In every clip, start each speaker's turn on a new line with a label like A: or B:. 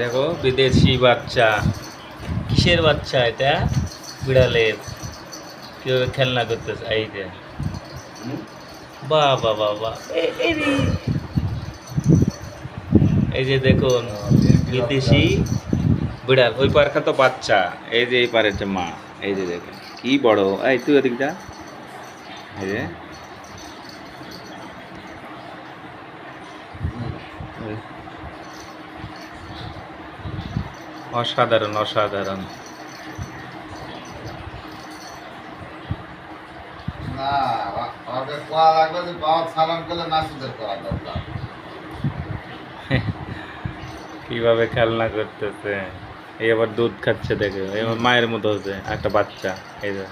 A: দেখো বিদেশি বাচ্চা। কিসের বাচ্চা এটা? বিড়ালের। কীভাবে খেলনা করতেছে? এই যে। বাহ বাহ এই যে দেখুন বিদেশি বিড়াল। ওই পারখা তো বাচ্চা। এই যে এই পারের যে মা। এই যে দেখুন কি বড়। এই তুই ওদিকটা এই যে।
B: করা অসাধারণ
A: কীভাবে খেলনা করতেছে? এই আবার দুধ খাচ্ছে দেখে। মায়ের মতো হচ্ছে একটা বাচ্চা এই যে।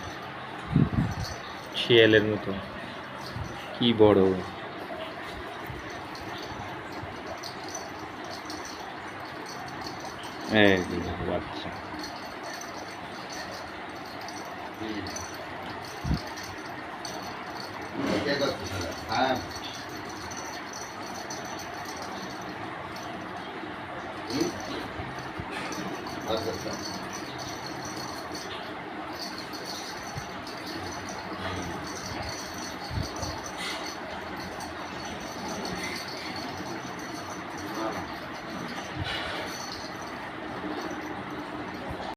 A: শিয়ালের মতো। কি বড়। এই যে দেখো বাচ্চা
B: কে করতেছিল হ্যাঁ হুম? আচ্ছা আচ্ছা